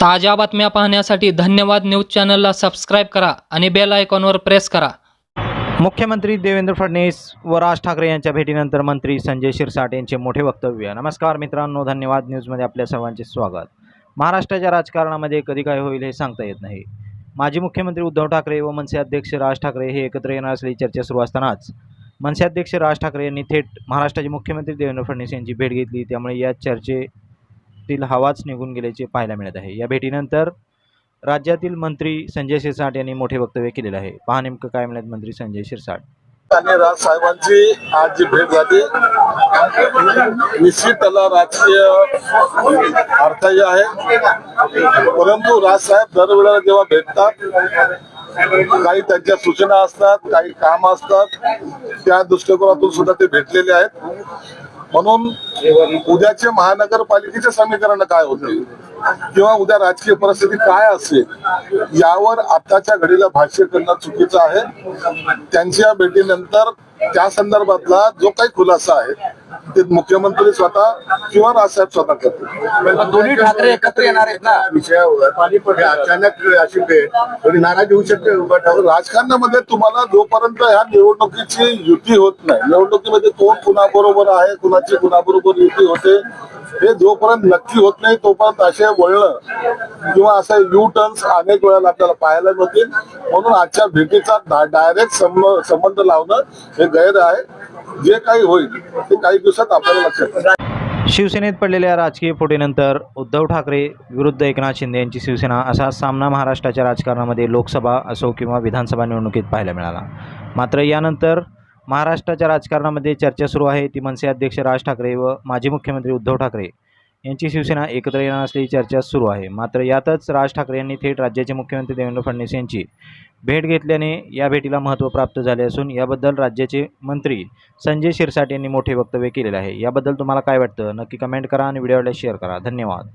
ताज्या बातम्या पाहण्यासाठी धन्यवाद न्यूज चॅनलला सबस्क्राईब करा आणि बेल आयकॉनवर प्रेस करा. मुख्यमंत्री देवेंद्र फडणवीस व राज ठाकरे यांच्या भेटीनंतर मंत्री संजय शिरसाट यांचे मोठे वक्तव्य. नमस्कार मित्रांनो धन्यवाद न्यूजमध्ये आपल्या सर्वांचे स्वागत. महाराष्ट्राच्या राजकारणामध्ये कधी काय होईल हे सांगता येत नाही. माजी मुख्यमंत्री उद्धव ठाकरे व मनसे अध्यक्ष राज ठाकरे हे एकत्र येणार असल्याची चर्चा सुरू असतानाच मनसे अध्यक्ष राज ठाकरे यांनी थेट महाराष्ट्राचे मुख्यमंत्री देवेंद्र फडणवीस यांची भेट घेतली. त्यामुळे या भेटीतील हवाच निघून गेल्याचे पाहायला मिळत आहे. या भेटीनंतर राज्यातील मंत्री संजय शिरसाट यांनी मोठे वक्तव्य केलेले आहे. पहा नेमकं काय म्हणत मंत्री संजय शिरसाट. आणि राज साहेबांची आज जी भेट झाली निश्चित त्याला राजकीय अर्थ जे आहे. परंतु राज साहेब दरवेळेला जेव्हा भेटतात काही त्यांच्या सूचना असतात काही काम असतात त्या दृष्टिकोनातून सुद्धा ते भेटलेले आहेत. म्हणून उद्याचे महानगरपालिकेचे समीकरण काय होते? किंवा उद्या राजकीय परिस्थिती काय असेल? यावर आताच्या घडीला भाष्य करणं चुकीचं आहे. त्यांच्या भेटीनंतर त्या संदर्भातला जो काही खुलासा आहे ते मुख्यमंत्री स्वतः किंवा राजसाहेब स्वतः करतील. दोन्ही ठाकरे एकत्र येणार आहेत ना? विषयावर. अचानक अशी भेट थोडी नाराजी होऊ शकते राजकारणामध्ये तुम्हाला जोपर्यंत ह्या निवडणुकीची युती होत नाही निवडणुकीमध्ये कोण कुणाबरोबर आहे कुणाची कुणाबरोबर युती होते हे जोपर्यंत नक्की होत नाही तोपर्यंत असे वळणं किंवा असे यू टर्न्स अनेक वेळेला आपल्याला पाहायला मिळतील. म्हणून आजच्या भेटीचा डायरेक्ट संबंध लावणं हे गैर आहे. जे काही होईल ते काही दिवसात आपल्याला लक्षात शिवसेनेत पडलेल्या राजकीय फुटीनंतर उद्धव ठाकरे विरुद्ध एकनाथ शिंदे यांची शिवसेना असा सामना महाराष्ट्राच्या राजकारणामध्ये लोकसभा असो किंवा विधानसभा निवडणुकीत पाहायला मिळाला. मात्र यानंतर महाराष्ट्राच्या राजकारणामध्ये चर्चा सुरू आहे. ती मनसे अध्यक्ष राज ठाकरे व माजी मुख्यमंत्री उद्धव ठाकरे यांची शिवसेना एकत्र येणार असल्याची चर्चा सुरू आहे. मात्र यातच राज ठाकरे यांनी थेट राज्याचे मुख्यमंत्री देवेंद्र फडणवीस यांची भेट घेतल्याने या भेटीला महत्त्व प्राप्त झाले असून याबद्दल राज्याचे मंत्री संजय शिरसाट यांनी मोठे वक्तव्य केलेले आहे. याबद्दल तुम्हाला काय वाटतं? नक्की कमेंट करा आणि व्हिडिओला शेअर करा. धन्यवाद.